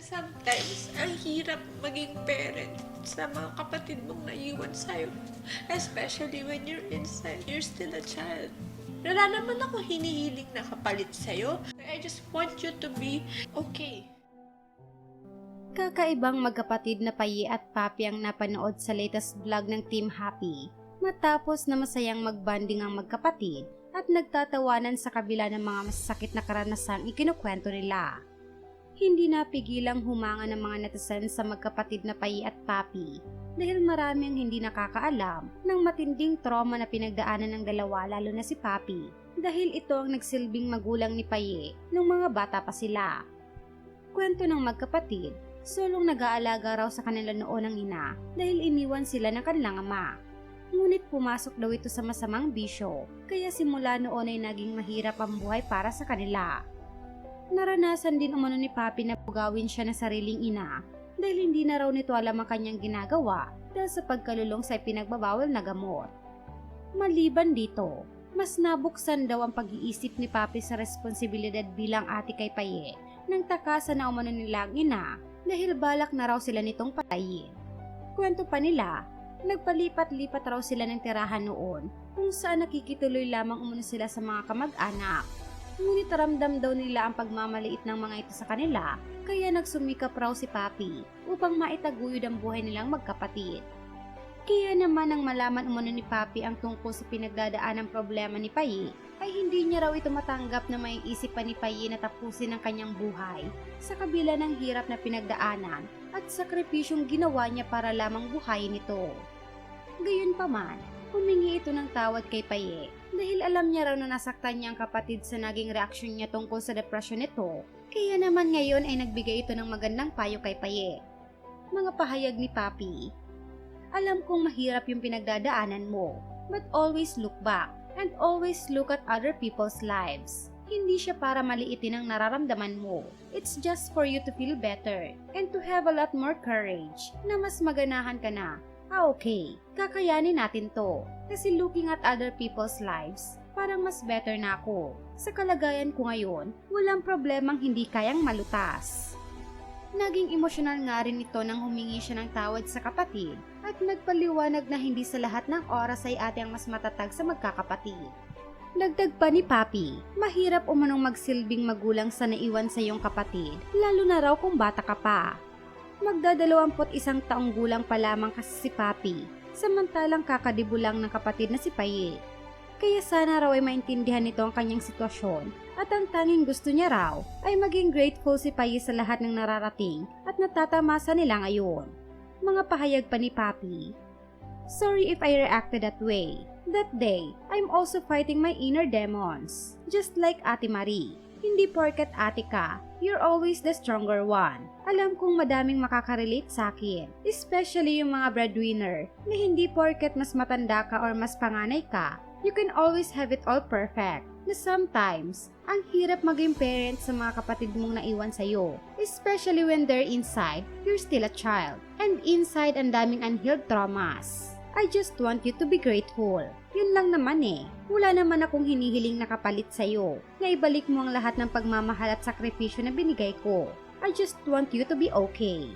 sometimes, ang hirap maging parent sa mga kapatid mong naiwan sa'yo. Especially when you're inside, you're still a child. Wala naman ako hinihiling na kapalit sa'yo. I just want you to be okay. Kakaibang magkapatid na Payi at Papi ang napanood sa latest vlog ng Team Happy matapos na masayang magbanding ang magkapatid at nagtatawanan sa kabila ng mga masasakit na karanasang ikinukwento nila. Hindi napigilang humanga ng mga netizen sa magkapatid na Payi at Papi dahil marami ang hindi nakakaalam ng matinding trauma na pinagdaanan ng dalawa lalo na si Papi dahil ito ang nagsilbing magulang ni Payi nung mga bata pa sila. Kwento ng magkapatid, sulong nag-aalaga raw sa kanila noon ang ina dahil iniwan sila ng kanilang ama. Ngunit pumasok daw ito sa masamang bisyo, kaya simula noon ay naging mahirap ang buhay para sa kanila. Naranasan din umano ni Papi na pugawin siya ng sariling ina dahil hindi na raw nito alam ang kanyang ginagawa dahil sa pagkalulong sa pinagbabawal na gamot. Maliban dito, mas nabuksan daw ang pag-iisip ni Papi sa responsibilidad bilang ate kay Paye nang takasan na umano nila ang ina dahil balak na raw sila nitong patayin. Kwento pa nila, nagpalipat-lipat raw sila ng tirahan noon kung saan nakikituloy lamang umano sila sa mga kamag-anak. Ngunit ramdam daw nila ang pagmamaliit ng mga ito sa kanila kaya nagsumikap raw si Papi upang maitaguyod ang buhay nilang magkapatid. Kaya naman nang malaman umano ni Papi ang tungkol sa pinagdadaan ng problema ni Payi, ay hindi niya raw ito matanggap na may isip pa ni Payi na tapusin ang kanyang buhay sa kabila ng hirap na pinagdaanan at sakripisyong ginawa niya para lamang buhayin ito. Gayunpaman, humingi ito ng tawad kay Paye dahil alam niya raw na nasaktan niya ang kapatid sa naging reaksyon niya tungkol sa depresyon nito. Kaya naman ngayon ay nagbigay ito ng magandang payo kay Paye. Mga pahayag ni Papi, alam kong mahirap yung pinagdadaanan mo, but always look back and always look at other people's lives. Hindi siya para maliitin ang nararamdaman mo. It's just for you to feel better and to have a lot more courage na mas maganahan ka na. Ah okay, kakayanin natin to. Kasi looking at other people's lives, parang mas better na ako. Sa kalagayan ko ngayon, walang problemang hindi kayang malutas. Naging emosyonal nga rin ito nang humingi siya ng tawad sa kapatid at nagpaliwanag na hindi sa lahat ng oras ay ate ang mas matatag sa magkakapatid. Dagdag pa ni Papi, mahirap umanong magsilbing magulang sa naiwan sa iyong kapatid, lalo na raw kung bata ka pa. Magdadalawamput isang taong gulang pa lamang kasi si Papi, samantalang kakadibo lang ng kapatid na si Paye. Kaya sana raw ay maintindihan nito ang kanyang sitwasyon at ang tanging gusto niya raw ay maging grateful si Paye sa lahat ng nararating at natatamasa nila ngayon. Mga pahayag pa ni Papi. Sorry if I reacted that way. That day, I'm also fighting my inner demons. Just like Ate Marie. Hindi porket ate ka, you're always the stronger one. Alam kong madaming makakarelate sa akin. Especially yung mga breadwinner na hindi porket mas matanda ka or mas panganay ka, you can always have it all perfect. Na sometimes, ang hirap maging parent sa mga kapatid mong naiwan sa'yo. Especially when they're inside, you're still a child. And inside, ang daming unhealed traumas. I just want you to be grateful. Yun lang naman eh. Wala naman akong hinihiling na kapalit sa'yo. Na ibalik mo ang lahat ng pagmamahal at sakripisyo na binigay ko. I just want you to be okay.